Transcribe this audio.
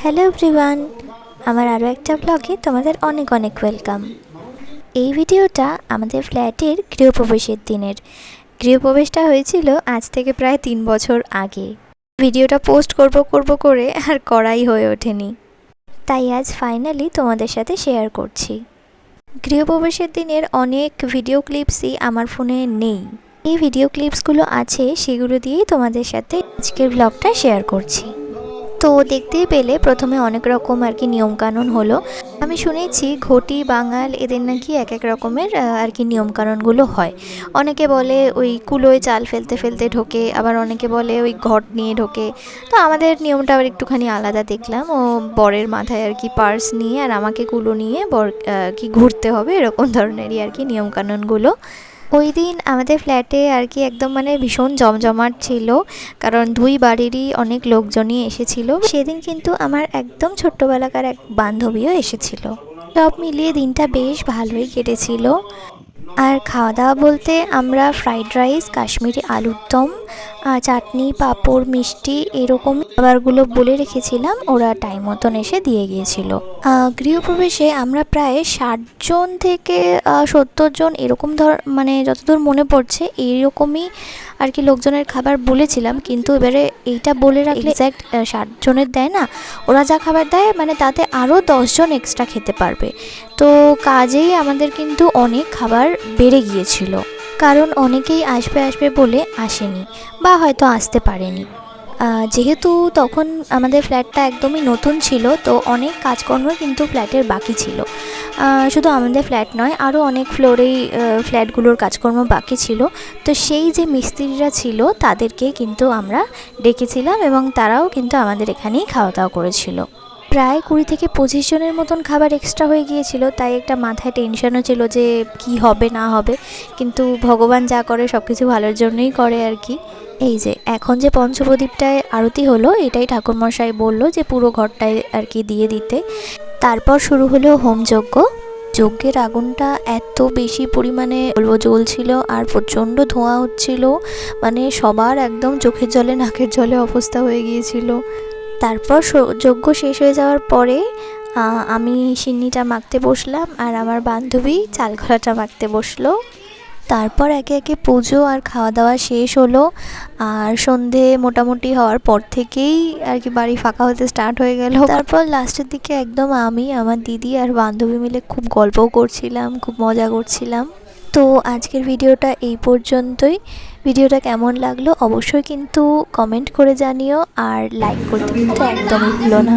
Hello everyone আমার আরও একটা ব্লগে তোমাদের অনেক অনেক ওয়েলকাম এই ভিডিওটা আমাদের ফ্ল্যাটের গৃহপ্রবেশের দিনের। গৃহপ্রবেশটা হয়েছিল আজ থেকে প্রায় তিন বছর আগে। ভিডিওটা পোস্ট করব করব করে আর করাই হয়ে ওঠেনি। তাই আজ ফাইনালি তোমাদের সাথে শেয়ার করছি। গৃহপ্রবেশের দিনের অনেক ভিডিও ক্লিপসই আমার ফোনে নেই। এই ভিডিও ক্লিপসগুলো আছে, সেগুলো দিয়েই তোমাদের সাথে আজকের ব্লগটা শেয়ার করছি। তো দেখতেই পেলে প্রথমে অনেক রকম আর কি নিয়মকানুন হলো। আমি শুনেছি ঘটি, বাঙাল এদের নাকি এক এক রকমের আর কি নিয়মকানুনগুলো হয়। অনেকে বলে ওই কুলোয় চাল ফেলতে ফেলতে ঢোকে, আবার অনেকে বলে ওই ঘট নিয়ে ঢোকে। তো আমাদের নিয়মটা আবার একটুখানি আলাদা দেখলাম। ও বরের মাথায় আর কি পার্স নিয়ে আর আমাকে কুলো নিয়ে বর কি ঘুরতে হবে, এরকম ধরনেরই আর কি নিয়মকানুনগুলো। ওই দিন আমাদের ফ্ল্যাটে আর কি একদম মানে ভীষণ জমজমাট ছিল, কারণ দুই বাড়িরই অনেক লোকজনই এসেছিল। সেদিন কিন্তু আমার একদম ছোট্টবেলাকার এক বান্ধবীও এসেছিল। সব মিলিয়ে দিনটা বেশ ভালোই কেটেছিল। আর খাওয়া দাওয়া বলতে আমরা ফ্রাইড রাইস কাশ্মীরি আলুর দম চাটনি, পাঁপড়, মিষ্টি এরকম খাবারগুলো বলে রেখেছিলাম। ওরা টাইম মতন এসে দিয়ে গিয়েছিল। গৃহপ্রবেশে আমরা প্রায় ষাটজন থেকে সত্তর জন এরকম ধর মানে যতদূর মনে পড়ছে এইরকমই আর কি লোকজনের খাবার বলেছিলাম, কিন্তু এবারে এইটা বলে রাখলে এক্স্যাক্ট ষাট জনের দেয় না। ওরা যা খাবার দেয় মানে তাতে আরও দশজন এক্সট্রা খেতে পারবে। তো কাজেই আমাদের কিন্তু অনেক খাবার বেড়ে গিয়েছিল। কারণ অনেকেই আসবে আসবে বলে আসেনি, বা হয়তো আসতে পারেনি। যেহেতু তখন আমাদের ফ্ল্যাটটা একদমই নতুন ছিল, তো অনেক কাজকর্ম কিন্তু ফ্ল্যাটের বাকি ছিল। শুধু আমাদের ফ্ল্যাট নয় আরও অনেক ফ্লোরেই ফ্ল্যাটগুলোর কাজকর্ম বাকি ছিল। তো সেই যে মিস্ত্রিরা ছিল, তাদেরকে কিন্তু আমরা ডেকেছিলাম এবং তারাও কিন্তু আমাদের এখানেই খাওয়া দাওয়া করেছিল। প্রায় কুড়ি থেকে পঁচিশ জনের মতন খাবার এক্সট্রা হয়ে গিয়েছিল, তাই একটা মাথায় টেনশনও ছিল যে কি হবে, না হবে। কিন্তু ভগবান যা করে সব কিছু ভালোর জন্যই করে আর কি। এই যে, এখন যে পঞ্চপ্রদীপটায় আরতি হলো, এটাই ঠাকুরমশাই বলল যে পুরো ঘরটায় আর কি দিয়ে দিতে। তারপর শুরু হলো হোম যজ্ঞ। যজ্ঞের আগুনটা এত বেশি পরিমাণে বলব জ্বলছিল আর প্রচণ্ড ধোঁয়া হচ্ছিল মানে সবার একদম চোখের জলে, নাকের জলে অবস্থা হয়ে গিয়েছিল। তারপর যজ্ঞ শেষ হয়ে যাওয়ার পরে আমি সিন্নিটা মাখতে বসলাম আর আমার বান্ধবী চাল খোলাটা মাখতে বসল। তারপর একে একে পুজো আর খাওয়া দাওয়া শেষ হলো। আর সন্ধে মোটামুটি হওয়ার পর থেকেই আর কি বাড়ি ফাঁকা হতে স্টার্ট হয়ে গেল। তারপর লাস্টের দিকে একদম আমি, আমার দিদি আর বান্ধবী মিলে খুব গল্পও করছিলাম, খুব মজা করছিলাম। তো আজকের ভিডিওটা এই পর্যন্তই। ভিডিওটা কেমন লাগল অবশ্যই কিন্তু কমেন্ট করে জানিও আর লাইক করতে কিন্তু একদমই ভুলো না।